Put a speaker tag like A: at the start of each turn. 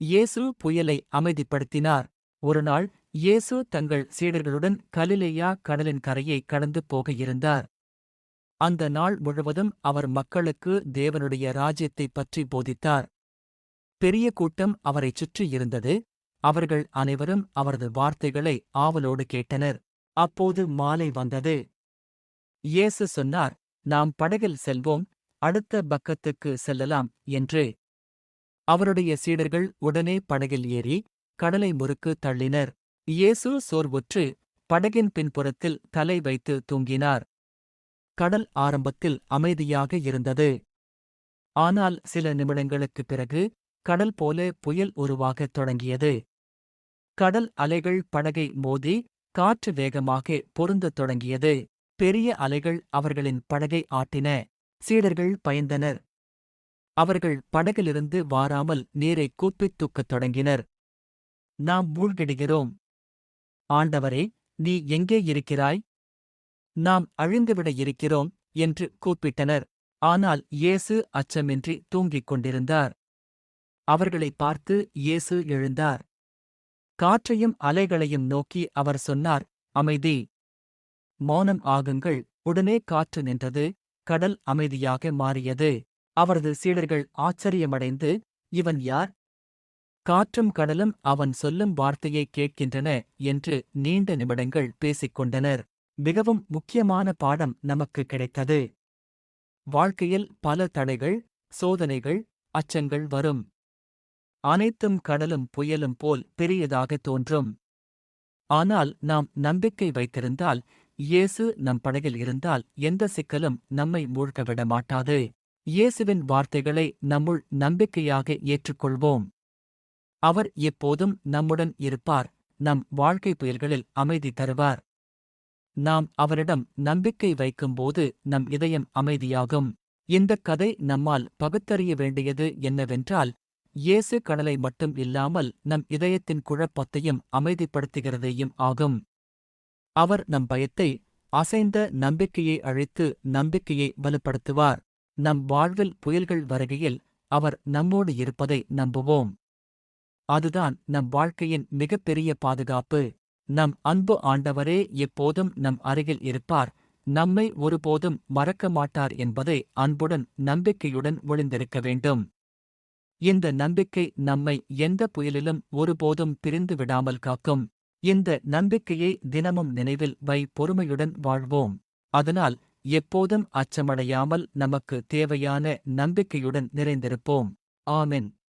A: இயேசு புயலை அமைதிப்படுத்தினார். ஒருநாள் இயேசு தங்கள் சீடர்களுடன் கலிலேயா கடலின் கரையை கடந்து போக இருந்தார் அந்த நாள் முழுவதும் அவர் மக்களுக்கு தேவனுடைய ராஜ்யத்தைப் பற்றி போதித்தார். பெரிய கூட்டம் அவரைச் சுற்றி இருந்தது. அவர்கள் அனைவரும் அவரது வார்த்தைகளை ஆவலோடு கேட்டனர். அப்போது மாலை வந்தது. இயேசு சொன்னார் நாம் படகில் செல்வோம் அடுத்த பக்கத்துக்கு செல்லலாம் என்று. அவருடைய சீடர்கள் உடனே படகில் ஏறி கடலை முறுக்கு தள்ளினர். இயேசு சோர்வுற்று படகின் பின்புறத்தில் தலை வைத்து தூங்கினார். கடல் ஆரம்பத்தில் அமைதியாக இருந்தது. ஆனால் சில நிமிடங்களுக்குப் பிறகு கடல் போல புயல் உருவாகத் தொடங்கியது. கடல் அலைகள் படகை மோதி காற்று வேகமாக பொருந்தத் தொடங்கியது. பெரிய அலைகள் அவர்களின் படகை ஆட்டின. சீடர்கள் பயந்தனர். அவர்கள் படகிலிருந்து வாராமல் நீரை கூப்பித் தூக்கத் தொடங்கினர். நாம் மூழ்கிடுகிறோம். ஆண்டவரே நீ எங்கே இருக்கிறாய்? நாம் அழிந்துவிட இருக்கிறோம் என்று கூப்பிட்டனர். ஆனால் இயேசு அச்சமின்றி தூங்கிக் கொண்டிருந்தார். அவர்களைப் பார்த்து இயேசு எழுந்தார். காற்றையும் அலைகளையும் நோக்கி அவர் சொன்னார் அமைதி. மௌனம் ஆகுங்கள். உடனே காற்று நின்றது. கடல் அமைதியாக மாறியது. அவரது சீடர்கள் ஆச்சரியமடைந்து இவன் யார்? காற்றும் கடலும் அவன் சொல்லும் வார்த்தையை கேட்கின்றன என்று நீண்ட நிமிடங்கள் பேசிக் கொண்டனர். மிகவும் முக்கியமான பாடம் நமக்கு கிடைத்தது. வாழ்க்கையில் பல தடைகள் சோதனைகள் அச்சங்கள் வரும். அனைத்தும் கடலும் புயலும் போல் பெரியதாக தோன்றும். ஆனால் நாம் நம்பிக்கை வைத்திருந்தால் இயேசு நம் படகில் இருந்தால் எந்த சிக்கலும் நம்மை மூழ்கவிட மாட்டாது. இயேசுவின் வார்த்தைகளை நம்முள் நம்பிக்கையாக ஏற்றுக்கொள்வோம். அவர் எப்போதும் நம்முடன் இருப்பார் நம் வாழ்க்கை புயல்களில் அமைதி தருவார். நாம் அவரிடம் நம்பிக்கை வைக்கும்போது நம் இதயம் அமைதியாகும். இந்தக் கதை நம்மால் பகுத்தறிய வேண்டியது என்னவென்றால் இயேசு கடலை மட்டும் இல்லாமல் நம் இதயத்தின் குழப்பத்தையும் அமைதிப்படுத்துகிறதையும் ஆகும். அவர் நம் பயத்தை அசைந்த நம்பிக்கையை அழைத்து நம்பிக்கையை வலுப்படுத்துவார். நம் வாழ்வில் புயல்கள் வருகையில் அவர் நம்மோடு இருப்பதை நம்புவோம். அதுதான் நம் வாழ்க்கையின் மிகப்பெரிய பாதுகாப்பு. நம் அன்பு ஆண்டவரே எப்போதும் நம் அருகில் இருப்பார். நம்மை ஒருபோதும் மறக்க மாட்டார் என்பதை அன்புடன் நம்பிக்கையுடன் ஒளிந்திருக்க வேண்டும். இந்த நம்பிக்கை நம்மை எந்த புயலிலும் ஒருபோதும் பிரிந்து விடாமல் காக்கும். இந்த நம்பிக்கையை தினமும் நினைவில் வை பொறுமையுடன் வாழ்வோம். அதனால் எப்போதும் அச்சமடையாமல் நமக்கு தேவையான நம்பிக்கையுடன் நிறைந்திருப்போம். ஆமென்.